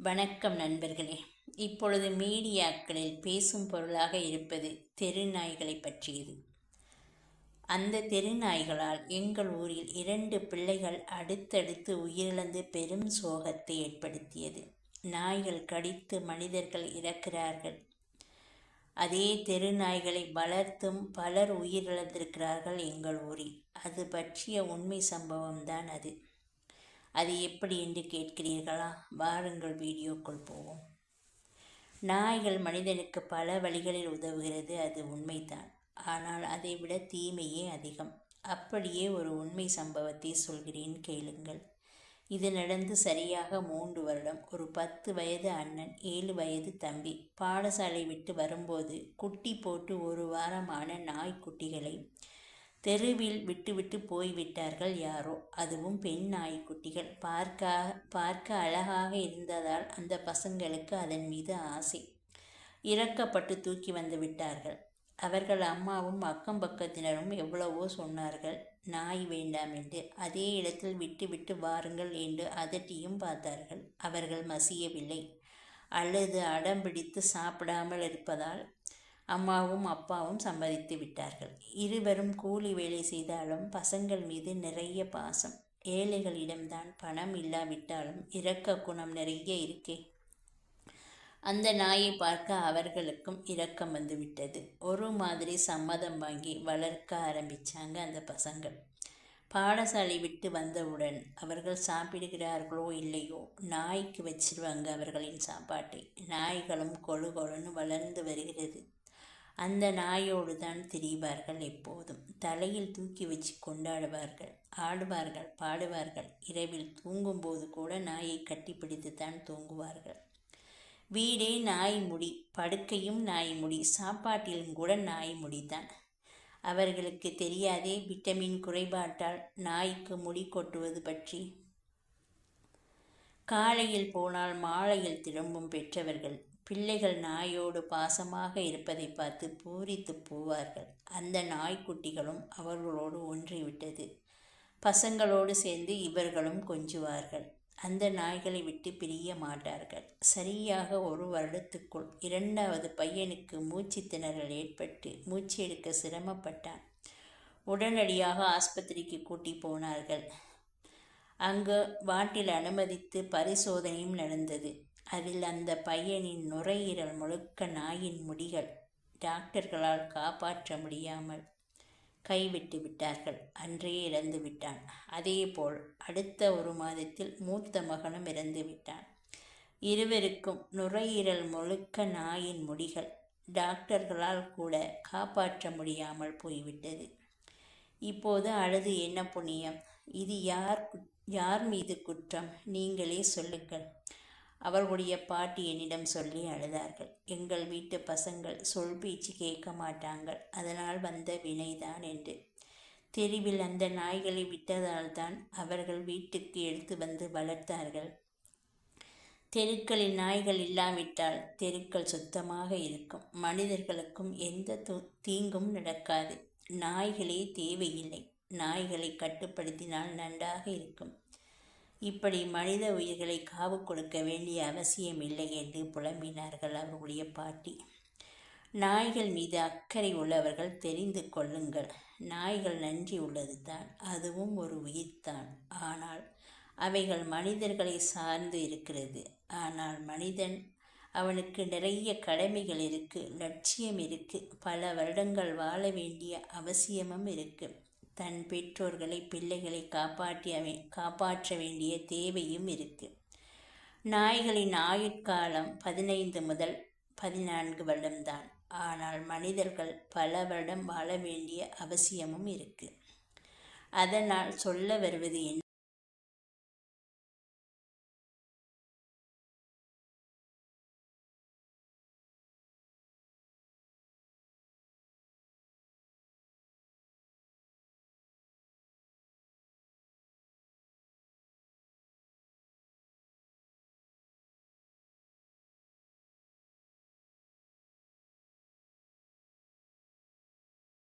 வணக்கம் நண்பர்களே. இப்பொழுது மீடியாக்களில் பேசும் பொருளாக இருப்பது தெருநாய்களை பற்றியது. அந்த தெருநாய்களால் எங்கள் ஊரில் இரண்டு பிள்ளைகள் அடுத்தடுத்து உயிரிழந்து பெரும் சோகத்தை ஏற்படுத்தியது. நாய்கள் கடித்து மனிதர்கள் இறக்கிறார்கள். அதே தெருநாய்களை வளர்த்தும் பலர் உயிரிழந்திருக்கிறார்கள் எங்கள் ஊரில். அது பற்றிய உண்மை சம்பவம்தான் அது. அது எப்படி என்று கேட்கிறீர்களா? வாருங்கள் வீடியோக்குள் போவோம். நாய்கள் மனிதனுக்கு பல வழிகளில் உதவுகிறது அது உண்மைதான். ஆனால் அதைவிட தீமையே அதிகம். அப்படியே ஒரு உண்மை சம்பவத்தை சொல்கிறேன் கேளுங்கள். இது நடந்து சரியாக மூன்று வருடம். ஒரு பத்து வயது அண்ணன் ஏழு வயது தம்பி. பாடசாலை விட்டு வரும்போது குட்டி போட்டு ஒரு வாரமான நாய்க்குட்டிகளை தெருவில் விட்டுவிட்டு போய்விட்டார்கள் யாரோ. அதுவும் பெண் நாய்க்குட்டிகள். பார்க்க பார்க்க அழகாக இருந்ததால் அந்த பசங்களுக்கு அதன் மீது ஆசை. இறக்கப்பட்டு தூக்கி வந்து விட்டார்கள். அவர்கள் அம்மாவும் அக்கம் பக்கத்தினரும் எவ்வளவோ சொன்னார்கள். நாய் வேண்டாம் என்று. அதே இடத்தில் விட்டு விட்டு வாருங்கள் என்று அதட்டியும் பார்த்தார்கள். அவர்கள் மசியவில்லை. அல்லது அடம் பிடித்து சாப்பிடாமல் இருப்பதால் அம்மாவும் அப்பாவும் சம்மதித்து விட்டார்கள். இருவரும் கூலி வேலை செய்தாலும் பசங்கள் மீது நிறைய பாசம். ஏழைகளிடம்தான் பணம் இல்லாவிட்டாலும் இரக்க குணம் நிறைய இருக்கே. அந்த நாயை பார்க்க அவர்களுக்கும் இரக்கம் வந்துவிட்டது. ஒரு மாதிரி சம்மதம் வாங்கி வளர்க்க ஆரம்பித்தாங்க அந்த பசங்கள். பாடசாலை விட்டு வந்தவுடன் அவர்கள் சாப்பிடுகிறார்களோ இல்லையோ நாய்க்கு வச்சிருவாங்க அவர்களின் சாப்பாட்டை. நாய்களும் கொழு கொழுன்னு வளர்ந்து வருகிறது. அந்த நாயோடு தான் திரிவார்கள் எப்போதும். தலையில் தூக்கி வச்சு கொண்டாடுவார்கள் ஆடுவார்கள் பாடுவார்கள். இரவில் தூங்கும்போது கூட நாயை கட்டிப்பிடித்து தான் தூங்குவார்கள். வீடே நாய் முடி படுக்கையும் நாய் முடி சாப்பாட்டிலும் கூட நாய் முடிதான். அவர்களுக்கு தெரியாதே விட்டமின் குறைபாட்டால் நாய்க்கு முடி கொட்டுவது பற்றி. காலையில் போனால் மாலையில் திரும்பும் பெற்றவர்கள். பிள்ளைகள் நாயோடு பாசமாக இருப்பதை பார்த்து பூரித்து போவார்கள். அந்த நாய்க்குட்டிகளும் அவர்களோடு ஒன்றிவிட்டது. பசங்களோடு சேர்ந்து இவர்களும் கொஞ்சுவார்கள். அந்த நாய்களை விட்டு பிரிய மாட்டார்கள். சரியாக ஒரு வருடத்துக்குள் இரண்டாவது பையனுக்கு மூச்சு திணறல் ஏற்பட்டு மூச்சு எடுக்க சிரமப்பட்டான். உடனடியாக ஆஸ்பத்திரிக்கு கூட்டி போனார்கள். அங்கு வாட்டில் அனுமதித்து பரிசோதனையும் நடந்தது. அதில் அந்த பையனின் நுரையீரல் முழுக்க நாயின் முடிகள் டாக்டர்களால் காப்பாற்ற முடியாமல் கைவிட்டு விட்டார்கள். அன்றே இறந்து விட்டான். அதேபோல் அடுத்த ஒரு மாதத்தில் மூத்த மகனும் இறந்து விட்டான். இருவருக்கும் நுரையீரல் முழுக்க நாயின் முடிகள் டாக்டர்களால் கூட காப்பாற்ற முடியாமல் போய்விட்டது. இப்போது அழுது என்ன புண்ணியம்? இது யார் யார் மீது குற்றம்? நீங்களே சொல்லுங்கள். அவர்களுடைய பாட்டி என்னிடம் சொல்லி அழுதார்கள். எங்கள் வீட்டு பசங்கள் சொல் பேச்சு கேட்க மாட்டாங்கள். அதனால் வந்த வினைதான் என்று. தெருவில் அந்த நாய்களை விட்டதால் தான் அவர்கள் வீட்டுக்கு எடுத்து வந்து வளர்த்தார்கள். தெருக்களில் நாய்கள் இல்லாவிட்டால் தெருக்கள் சுத்தமாக இருக்கும். மனிதர்களுக்கும் எந்த தீங்கும் நடக்காது. நாய்களே தேவையில்லை. நாய்களை கட்டுப்படுத்தினால் நன்றாக இருக்கும். இப்படி மனித உயிர்களை காவு கொடுக்க வேண்டிய அவசியம் இல்லை என்று புலம்பினார்கள் அவர்களுடைய பாட்டி. நாய்கள் மீது அக்கறை உள்ளவர்கள் தெரிந்து கொள்ளுங்கள். நாய்கள் நன்றி உள்ளது தான் அதுவும் ஒரு உயிர்தான் ஆனால் அவைகள் மனிதர்களை சார்ந்து இருக்கிறது. ஆனால் மனிதன் அவனுக்கு நிறைய கடமைகள் இருக்கு லட்சியம் இருக்கு பல வருடங்கள் வாழ வேண்டிய அவசியமும் இருக்குது தன் பெற்றோர்களை பிள்ளைகளை காப்பாற்றிய காப்பாற்ற வேண்டிய தேவையும் இருக்குது நாய்களின் ஆயுட்காலம் பதினைந்து முதல் பதினான்கு வருடம்தான். ஆனால் மனிதர்கள் பல வருடம் வாழ வேண்டிய அவசியமும் இருக்குது அதனால் சொல்ல வருவது என்ன